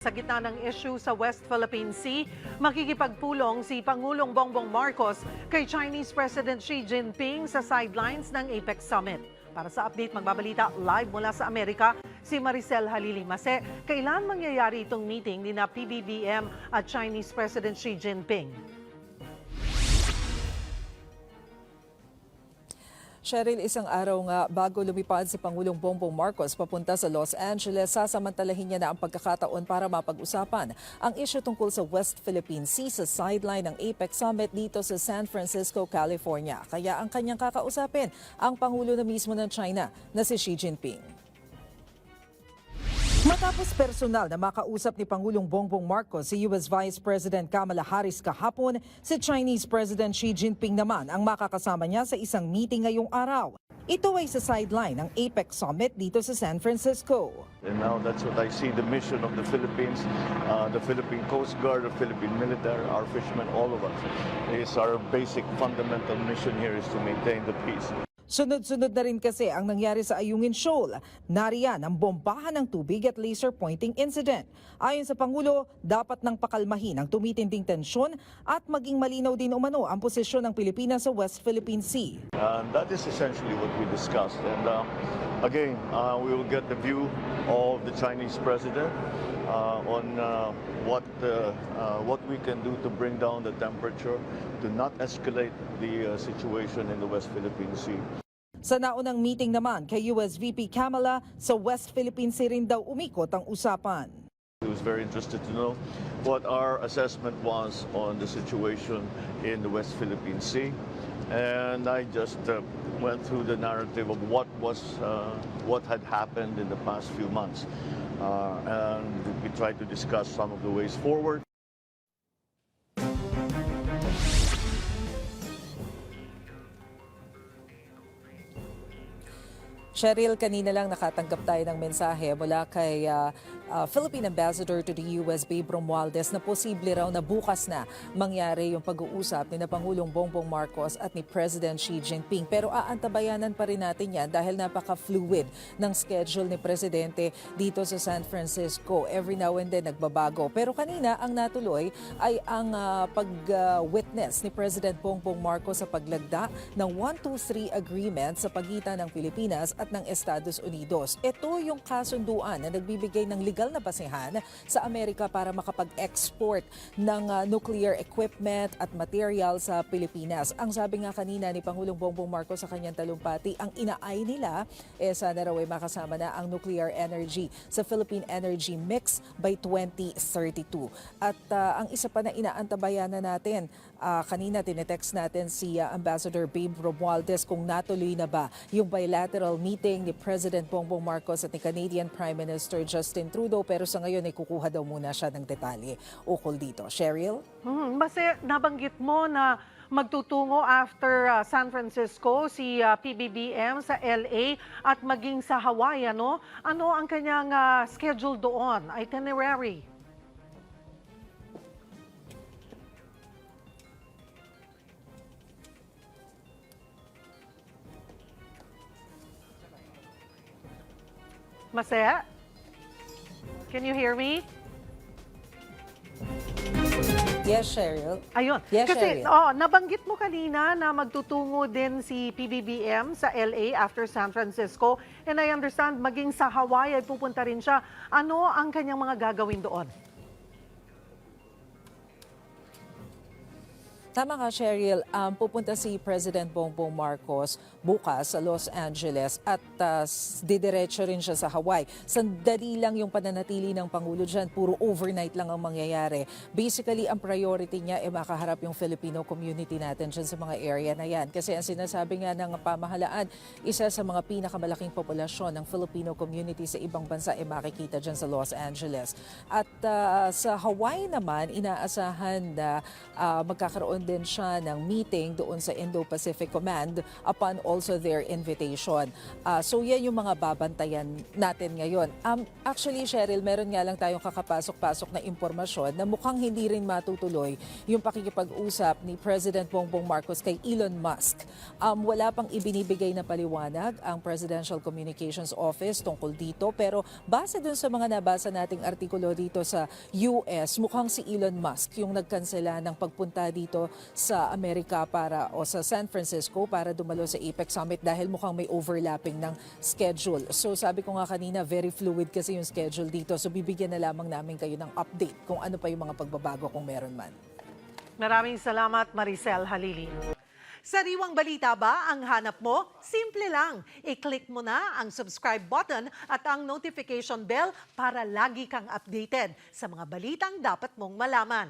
Sa gitna ng issue sa West Philippine Sea, makikipagpulong si Pangulong Bongbong Marcos kay Chinese President Xi Jinping sa sidelines ng APEC Summit. Para sa update, magbabalita live mula sa Amerika, si Maricel Halili Mase. Kailan mangyayari itong meeting ni na PBBM at Chinese President Xi Jinping? Cheryl, isang araw nga bago lumipad si Pangulong Bongbong Marcos papunta sa Los Angeles, sasamantalahin niya na ang pagkakataon para mapag-usapan ang issue tungkol sa West Philippine Sea sa sideline ng APEC Summit dito sa San Francisco, California. Kaya ang kanyang kakausapin ang Pangulo na mismo ng China na si Xi Jinping. Matapos personal na makausap ni Pangulong Bongbong Marcos si US Vice President Kamala Harris kahapon, si Chinese President Xi Jinping naman ang makakasama niya sa isang meeting ngayong araw. Ito ay sa sideline ng APEC Summit dito sa San Francisco. And now that's what I see the mission of the Philippines, uh, the Philippine Coast Guard, the Philippine military, our fishermen, all of us. Is our basic fundamental mission here is to maintain the peace. Sunod-sunod na rin kasi ang nangyari sa Ayungin Shoal. Nariyan ang bombahan ng tubig at laser pointing incident. Ayon sa Pangulo, dapat nang pakalmahin ang tumitinding tensyon at maging malinaw din umano ang posisyon ng Pilipinas sa West Philippine Sea. And that is essentially what we discussed. And uh, again, uh, we will get the view of the Chinese president uh, on uh, what uh, uh, what we can do to bring down the temperature, to not escalate the uh, situation in the West Philippine Sea. Sa naunang meeting naman kay US VP Kamala, sa West Philippine Sea rin daw umikot ang usapan. Was very interested to know what our assessment was on the situation in the West Philippine Sea. And I just uh, went through the narrative of what was, uh, what had happened in the past few months. Uh, and we tried to discuss some of the ways forward. Cheryl, kanina lang nakatanggap tayo ng mensahe mula kay ah, ah, Philippine Ambassador to the US, Babe Romualdez, na posible raw na bukas na mangyari yung pag-uusap ni na Pangulong Bongbong Marcos at ni President Xi Jinping. Pero aantabayanan pa rin natin yan dahil napaka-fluid ng schedule ni Presidente dito sa San Francisco. Every now and then nagbabago. Pero kanina ang natuloy ay ang ah, pag-witness ni President Bongbong Marcos sa paglagda ng 123 agreement sa pagitan ng Pilipinas at ng Estados Unidos. Ito yung kasunduan na nagbibigay ng legal na basihan sa Amerika para makapag-export ng ah, nuclear equipment at material sa Pilipinas. Ang sabi nga kanina ni Pangulong Bongbong Marcos sa kanyang talumpati, ang inaay nila eh sana raw ay makasama na ang nuclear energy sa Philippine energy mix by 2032. At ah, ang isa pa na inaantabayan na natin, ah, kanina tinetext natin si ah, Ambassador Babe Romualdez kung natuloy na ba yung bilateral meeting ni President Bongbong Marcos at ni Canadian Prime Minister Justin Trudeau pero sa ngayon ay kukuha daw muna siya ng detalye. Ukol dito. Cheryl? Hmm, base nabanggit mo na magtutungo after uh, San Francisco si uh, PBBM sa LA at maging sa Hawaii ano? Ano ang kanyang uh, schedule doon? Itinerary Mase Can you hear me? Yes, Cheryl. Ayun. Yes, Kasi Cheryl. oh, nabanggit mo kanina na magtutungo din si PBBM sa LA after San Francisco. And I understand maging sa Hawaii ay pupunta rin siya. Ano ang kanyang mga gagawin doon? Tama ka, Cheryl. Um, pupunta si President Bongbong Marcos bukas sa Los Angeles at uh, didiretso rin siya sa Hawaii. Sandali lang yung pananatili ng Pangulo dyan. Puro overnight lang ang mangyayari. Basically, ang priority niya ay makaharap yung Filipino community natin dyan sa mga area na yan. Kasi ang sinasabi nga ng pamahalaan, isa sa mga pinakamalaking populasyon ng Filipino community sa ibang bansa ay makikita dyan sa Los Angeles. At uh, sa Hawaii naman, inaasahan na uh, magkakaroon nagkaroon din siya ng meeting doon sa Indo-Pacific Command upon also their invitation. Ah, so yan yung mga babantayan natin ngayon. Um, actually, Cheryl, meron nga lang tayong kakapasok-pasok na impormasyon na mukhang hindi rin matutuloy yung pakikipag-usap ni President Bongbong Marcos kay Elon Musk. Um, wala pang ibinibigay na paliwanag ang Presidential Communications Office tungkol dito pero base dun sa mga nabasa nating artikulo dito sa US, mukhang si Elon Musk yung nagkansela ng pagpunta dito sa Amerika para o sa San Francisco para dumalo sa APEC Summit dahil mukhang may overlapping ng schedule. So sabi ko nga kanina, very fluid kasi yung schedule dito. So bibigyan na lamang namin kayo ng update kung ano pa yung mga pagbabago kung meron man. Maraming salamat, Maricel Halili. Sariwang balita ba ang hanap mo? Simple lang. I-click mo na ang subscribe button at ang notification bell para lagi kang updated sa mga balitang dapat mong malaman.